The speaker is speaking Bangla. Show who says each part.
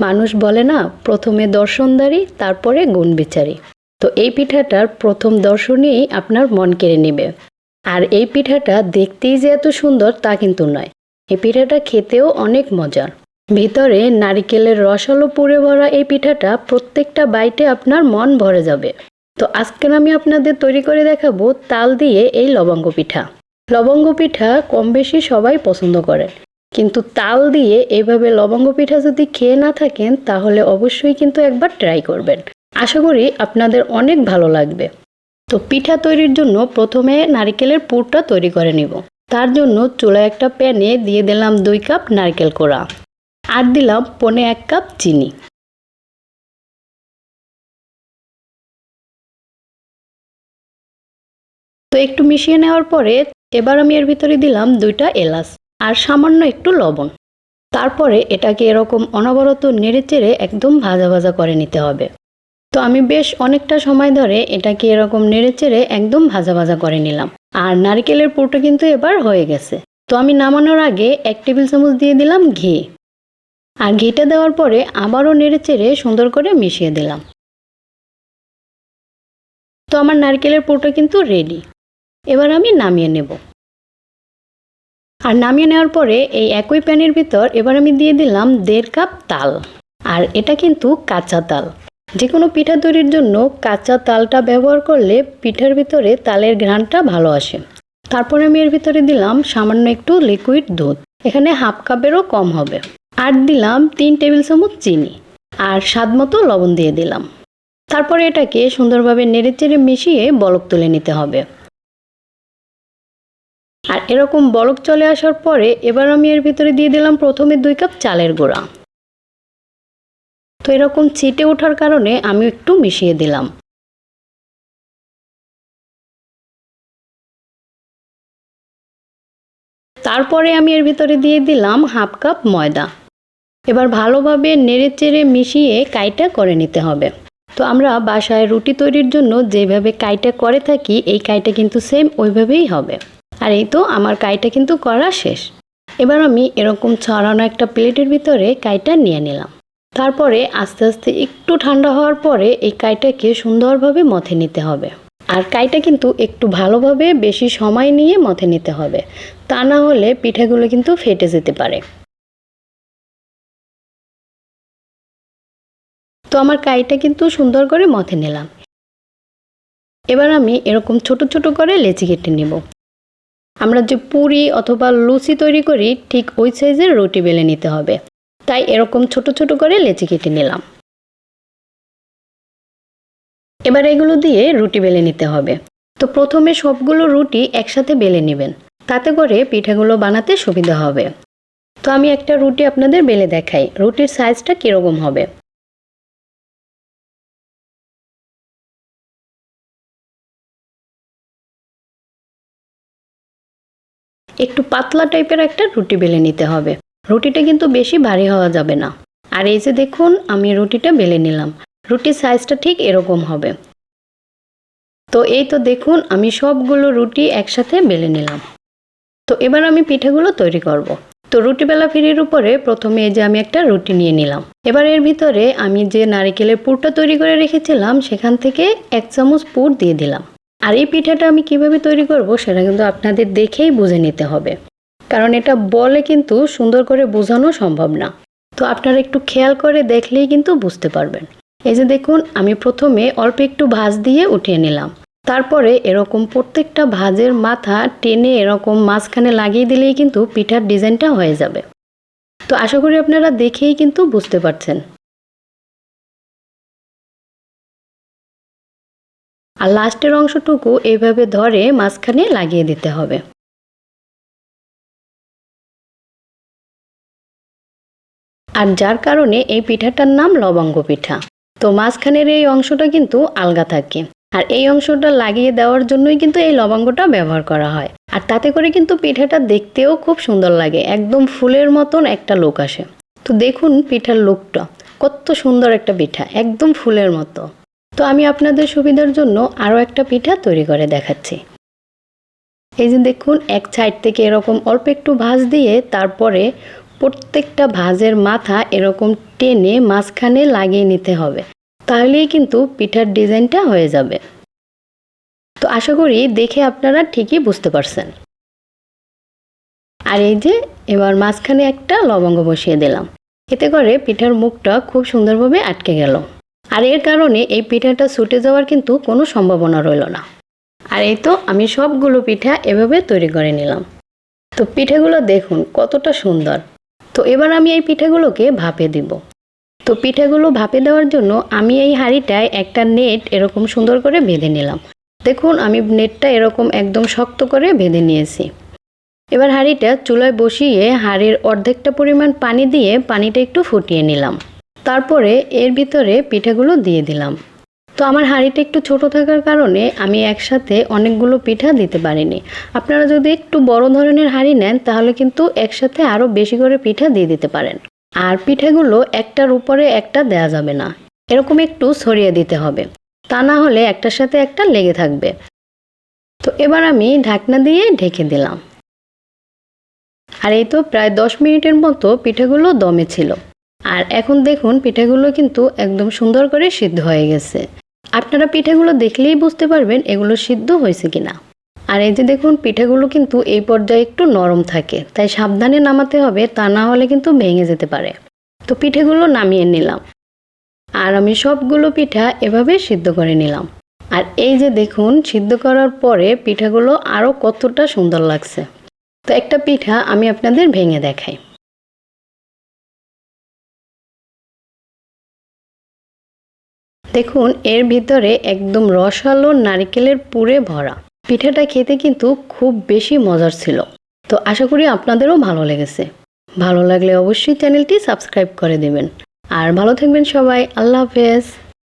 Speaker 1: মানুষ বলে না, প্রথমে দর্শনদারি, তারপরে গুণ বিচারি তো এই পিঠাটার প্রথম দর্শনেই আপনার মন কেড়ে নেবে। আর এই পিঠাটা দেখতেই যে এত সুন্দর তা কিন্তু নয়। এই পিঠাটা খেতেও অনেক মজার। ভিতরে নারিকেলের রসালো পুড়ে ভরা এই পিঠাটা প্রত্যেকটা বাইটে আপনার মন ভরে যাবে। তো আজকে আমি আপনাদের তৈরি করে দেখাবো তাল দিয়ে এই লবঙ্গ পিঠা। লবঙ্গ পিঠা কম বেশি সবাই পছন্দ করেন। কিন্তু তাল দিয়ে এভাবে লবঙ্গ পিঠা যদি খেয়ে না থাকেন, তাহলে অবশ্যই কিন্তু একবার ট্রাই করবেন। আশা করি আপনাদের অনেক ভালো লাগবে। তো পিঠা তৈরির জন্য প্রথমে নারকেলের পুরটা তৈরি করে নিব। তার জন্য চুলা একটা প্যানে দিয়ে দিলাম দুই কাপ নারকেল কোড়া আর দিলাম পনে এক কাপ চিনি। তো একটু মিশিয়ে নেওয়ার পরে এবার আমি এর ভিতরে দিলাম দুইটা এলাচ। আর সামান্য একটু লবণ। তারপরে এটাকে এরকম অনবরত নেড়ে চেড়ে একদম ভাজা ভাজা করে নিতে হবে। তো আমি বেশ অনেকটা সময় ধরে এটাকে এরকম নেড়ে চেড়ে একদম ভাজা ভাজা করে নিলাম। আর নারকেলের পুরটা কিন্তু এবার হয়ে গেছে। তো আমি নামানোর আগে এক টেবিল চামচ দিয়ে দিলাম ঘি। আর ঘিটা দেওয়ার পরে আবারও নেড়ে চেড়ে সুন্দর করে মিশিয়ে দিলাম। তো আমার নারকেলের পুরটা কিন্তু রেডি এবার আমি নামিয়ে নেব। আর নামিয়ে নেওয়ার পরে এই একই প্যানের ভিতর এবার আমি দিয়ে দিলাম দেড় কাপ তাল। আর এটা কিন্তু কাঁচা তাল। যে কোনো পিঠা তৈরির জন্য কাঁচা তালটা ব্যবহার করলে পিঠার ভিতরে তালের ঘ্রাণটা ভালো আসে। তারপরে আমি এর ভিতরে দিলাম সামান্য একটু লিকুইড দুধ। এখানে হাফ কাপেরও কম হবে। আর দিলাম তিন টেবিল চামচ চিনি। আর স্বাদ মতো লবণ দিয়ে দিলাম। তারপরে এটাকে সুন্দরভাবে নেড়েচেড়ে মিশিয়ে বলক তুলে নিতে হবে। আর এরকম বলক চলে আসার পরে এবার আমি এর ভিতরে দিয়ে দিলাম প্রথমে দুই কাপ চালের গুঁড়া। তো এরকম ছিটে ওঠার কারণে আমি একটু মিশিয়ে দিলাম। তারপরে আমি এর ভিতরে দিয়ে দিলাম হাফ কাপ ময়দা। এবার ভালোভাবে নেড়ে চেড়ে মিশিয়ে কাইটা করে নিতে হবে। তো আমরা বাসায় রুটি তৈরির জন্য যেভাবে কাইটা করে থাকি, এই কাইটা কিন্তু সেম ওইভাবেই হবে। আর এই তো আমার কাইটা কিন্তু করা শেষ। এবার আমি এরকম ছড়ানো একটা প্লেটের ভিতরে কাইটা নিয়ে নিলাম। তারপরে আস্তে আস্তে একটু ঠান্ডা হওয়ার পরে এই কাইটাকে সুন্দরভাবে মথে নিতে হবে। আর কাইটা কিন্তু একটু ভালোভাবে বেশি সময় নিয়ে মথে নিতে হবে। তা না হলে পিঠাগুলো কিন্তু ফেটে যেতে পারে। তো আমার কাইটা কিন্তু সুন্দর করে মথে নিলাম। এবার আমি এরকম ছোট ছোট করে লেচি কেটে নেব। আমরা যে পুরি অথবা লুচি তৈরি করি, ঠিক ওই সাইজের রুটি বেলে নিতে হবে। তাই এরকম ছোট ছোট করে লেচি কেটে নিলাম। এবার এগুলো দিয়ে রুটি বেলে নিতে হবে। তো প্রথমে সবগুলো রুটি একসাথে বেলে নেবেন। তাতে করে পিঠাগুলো বানাতে সুবিধা হবে। তো আমি একটা রুটি আপনাদের বেলে দেখাই। রুটির সাইজটা কীরকম হবে? একটু পাতলা টাইপের একটা রুটি বেলে নিতে হবে। রুটিটা কিন্তু বেশি ভারী হওয়া যাবে না। আর এই যে দেখুন, আমি রুটিটা বেলে নিলাম। রুটির সাইজটা ঠিক এরকম হবে। তো এই তো দেখুন, আমি সবগুলো রুটি একসাথে বেলে নিলাম। তো এবার আমি পিঠাগুলো তৈরি করব। তো রুটি বেলা ফিরির উপরে প্রথমে যে আমি একটা রুটি নিয়ে নিলাম। এবার এর ভিতরে আমি যে নারিকেলের পুরটা তৈরি করে রেখেছিলাম, সেখান থেকে এক চামচ পুর দিয়ে দিলাম। আর এই পিঠাটা আমি কীভাবে তৈরি করব সেটা কিন্তু আপনাদের দেখেই বুঝে নিতে হবে। কারণ এটা বলে কিন্তু সুন্দর করে বোঝানো সম্ভব না। তো আপনারা একটু খেয়াল করে দেখলেই কিন্তু বুঝতে পারবেন। এই যে দেখুন, আমি প্রথমে অল্প একটু ভাজ দিয়ে উঠিয়ে নিলাম। তারপরে এরকম প্রত্যেকটা ভাজের মাথা টেনে এরকম মাঝখানে লাগিয়ে দিলেই কিন্তু পিঠার ডিজাইনটা হয়ে যাবে। তো আশা করি আপনারা দেখেই কিন্তু বুঝতে পারছেন। আর লাস্টের অংশটুকু এইভাবে ধরে মাঝখানে লাগিয়ে দিতে হবে। আর যার কারণে এই পিঠাটার নাম লবঙ্গ পিঠা। তো মাঝখানের এই অংশটা কিন্তু আলগা থাকে। আর এই অংশটা লাগিয়ে দেওয়ার জন্যই কিন্তু এই লবঙ্গটা ব্যবহার করা হয়। আর তাতে করে কিন্তু পিঠাটা দেখতেও খুব সুন্দর লাগে। একদম ফুলের মতন একটা লোক আসে। তো দেখুন পিঠার লোকটা। কত সুন্দর একটা পিঠা। একদম ফুলের মতো। তো আমি আপনাদের সুবিধার জন্য আরও একটা পিঠা তৈরি করে দেখাচ্ছি। এই যে দেখুন, এক সাইড থেকে এরকম অল্প একটু ভাঁজ দিয়ে তারপরে প্রত্যেকটা ভাজের মাথা এরকম টেনে মাঝখানে লাগিয়ে নিতে হবে। তাহলেই কিন্তু পিঠার ডিজাইনটা হয়ে যাবে। তো আশা করি দেখে আপনারা ঠিকই বুঝতে পারছেন। আর এই যে এবার মাঝখানে একটা লবঙ্গ বসিয়ে দিলাম। এতে করে পিঠার মুখটা খুব সুন্দরভাবে আটকে গেল। আর এর কারণে এই পিঠাটা ছুটে যাওয়ার কিন্তু কোনো সম্ভাবনা রইল না। আর এই তো আমি সবগুলো পিঠা এভাবে তৈরি করে নিলাম। তো পিঠেগুলো দেখুন কতটা সুন্দর। তো এবার আমি এই পিঠেগুলোকে ভাপে দিব। তো পিঠেগুলো ভাপে দেওয়ার জন্য আমি এই হাঁড়িটায় একটা নেট এরকম সুন্দর করে বেঁধে নিলাম। দেখুন আমি নেটটা এরকম একদম শক্ত করে বেঁধে নিয়েছি। এবার হাঁড়িটা চুলায় বসিয়ে হাঁড়ির অর্ধেকটা পরিমাণ পানি দিয়ে পানিটা একটু ফুটিয়ে নিলাম। তারপরে এর ভিতরে পিঠাগুলো দিয়ে দিলাম। তো আমার হাঁড়িটা একটু ছোট থাকার কারণে আমি একসাথে অনেকগুলো পিঠা দিতে পারিনি। আপনারা যদি একটু বড় ধরনের হাঁড়ি নেন, তাহলে কিন্তু একসাথে আরও বেশি করে পিঠা দিয়ে দিতে পারেন। আর পিঠাগুলো একটার উপরে একটা দেয়া যাবে না। এরকম একটু ছড়িয়ে দিতে হবে। তা না হলে একটার সাথে একটা লেগে থাকবে। তো এবার আমি ঢাকনা দিয়ে ঢেকে দিলাম। আর এই তো প্রায় দশ মিনিটের মতো পিঠাগুলো দমে ছিল। আর এখন দেখুন পিঠাগুলো কিন্তু একদম সুন্দর করে সিদ্ধ হয়ে গেছে। আপনারা পিঠাগুলো দেখলেই বুঝতে পারবেন এগুলো সিদ্ধ হয়েছে কিনা। আর এই যে দেখুন পিঠাগুলো কিন্তু এই পর্যায়ে একটু নরম থাকে, তাই সাবধানে নামাতে হবে, তা না হলে কিন্তু ভেঙে যেতে পারে। তো পিঠেগুলো নামিয়ে নিলাম। আর আমি সবগুলো পিঠা এভাবে সিদ্ধ করে নিলাম। আর এই যে দেখুন সিদ্ধ করার পরে পিঠাগুলো আরও কতটা সুন্দর লাগছে। তো একটা পিঠা আমি আপনাদের ভেঙে দেখাই। দেখুন, এর ভিতরে একদম রসালো নারিকেলের পুরে ভরা। পিঠাটা খেতে কিন্তু খুব বেশি মজার ছিল। তো আশা করি আপনাদেরও ভালো লেগেছে। ভালো লাগলে অবশ্যই চ্যানেলটি সাবস্ক্রাইব করে দেবেন। আর ভালো থাকবেন সবাই। আল্লাহ হাফেজ।